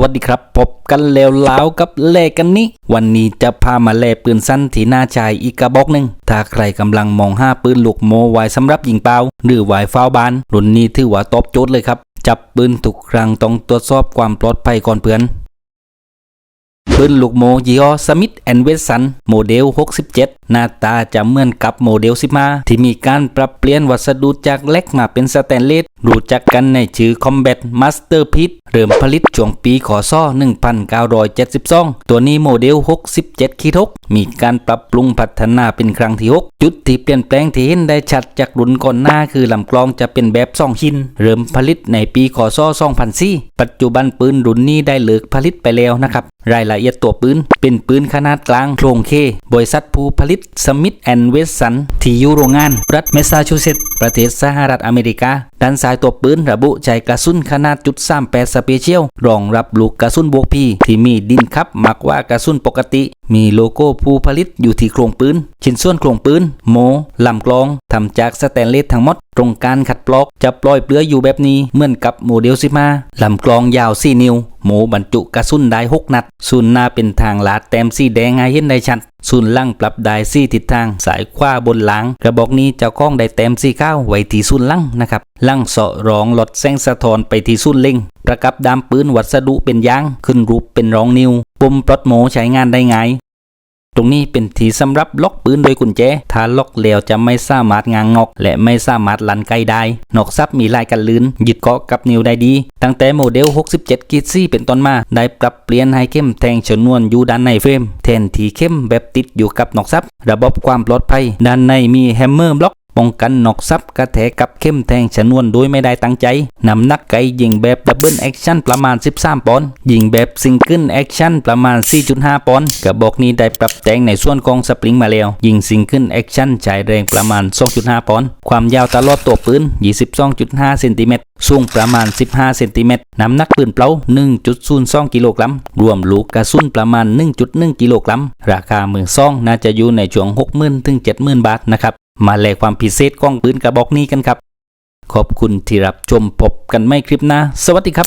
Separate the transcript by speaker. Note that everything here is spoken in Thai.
Speaker 1: วัสดีครับ พบกันแล้วแล้วกับเลกันนี้ วันนี้จะพามาแลปืนสั้นที่น่าใจอีกกระบอกหนึ่ง ถ้าใครกำลังมองห้าปืนลูกโมไว้สำหรับยิงเป้าหรือไว้ฟ้าบาน รุ่นนี้ถือว่าตอบโจทย์เลยครับ จับปืนทุกครั้งต้องตรวจสอบความปลอดภัยก่อนเพื่อนปืนลูกโมยี่ห้อสมิธแอนเวสันโมเดล 67หน้าตาจะเหมือนกับโมเดล15ที่มีการปรับเปลี่ยนวัสดุจากเหล็กมาเป็นสแตนเลสรู้จักกันในชื่อ Combat Masterpiece เริ่มผลิตช่วงปีขศ1972 ตัวนี้โมเดล 67คิด6มีการปรับปรุงพัฒนาเป็นครั้งที่ 6 จุดที่เปลี่ยนแปลงที่เห็นได้ชัดจากรุ่นก่อนหน้าคือลำกลองจะเป็นแบบสองชิ้น เริ่มผลิตในปีขศ2004ปัจจุบันปืนรุ่นนี้ได้เลิกผลิตไปแล้วนะครับ รายละเอียดตัวปืนเป็นปืนขนาดกลางโครงเคบริษัทผู้ผลิตสมิธแอนเวสสันที่อยู่โรงงาน รัฐแมสซาชูเซตส์ประเทศสหรัฐอเมริกา ด้านสายตัวปืนระบุใจกระสุนขนาดจุด38สเปเชียลรองรับลูกกระสุนบวกพีที่มีดินคับมากกว่ากระสุนปกติ มีโลโก้ผู้ผลิตอยู่ที่โครงปืน ชิ้นส่วนโครงปืน โมลำกลองทำจากสแตนเลสทั้งหมด ตรงการขัดปลอกจะปล่อยเปลือยอยู่แบบนี้เหมือนกับโมเดล15ลำกลองยาว 4 นิ้ว หมูบรรจุกระสุนได้ 6 นัดศูนหน้าเป็นทางลาดแต้มสีแดงให้เห็นได้ชัดศูนล่างปรับได้สี่ทิศทาง สายขวาบนหลัง กระบอกนี้เจ้าของได้แต้มสี่ข้าวไว้ที่ศูนล่างนะครับล่างเสาะรองหลอดแสงสะท้อนไปที่ศูนเล็งประกับดามปืนวัสดุเป็นยาง ขึ้นรูปเป็นรองนิ้วปุ่มปลดโหมใช้งานได้ง่าย ตรงนี้เป็นที่สำหรับล็อกปืนโดยกุญแจ ถ้าล็อกแล้วจะไม่สามารถงางงอก และไม่สามารถลันไกลได้ นอกซับมีลายกันลื่นยึดเกาะกับนิ้วได้ดี ตั้งแต่โมเดล 67กิซี่เป็นต้นมา ได้ปรับเปลี่ยนให้เข้มแทงชนวนอยู่ด้านในเฟรมแทนที่เข้มแบบติดอยู่กับนอกซับ ระบบความปลอดภัย ด้านในมีแฮมเมอร์บล็อก ป้องกันนอกซับกระแทกกับเข้มแทงชนวนโดยไม่ได้ตั้งใจนำนักไกยิงแบบดับเบิลแอคชั่นประมาณ 13 ปอนด์ยิงแบบซิงเกิลแอคชั่นประมาณ 4.5 ปอนด์กระบอกนี้ได้ปรับแต่งในส่วนของสปริงมาแล้ว ยิงซิงเกิลแอคชั่นใช้แรงประมาณ 2.5 ปอนด์ความยาวตลอดตัวปืน 22.5 เซนติเมตรสูงประมาณ 15 เซนติเมตร น้ำหนักปืนเปล่า1.02กิโลกรัม รวมลูกกระสุนประมาณ 1.1 กิโลกรัม ราคามือซองน่าจะอยู่ในช่วง 60,000 ถึง 70,000 บาทนะครับ มาแลความพิเศษกล้องปืนกระบอกนี้กันครับ ขอบคุณที่รับชมพบกันไม่คลิปหน้า สวัสดีครับ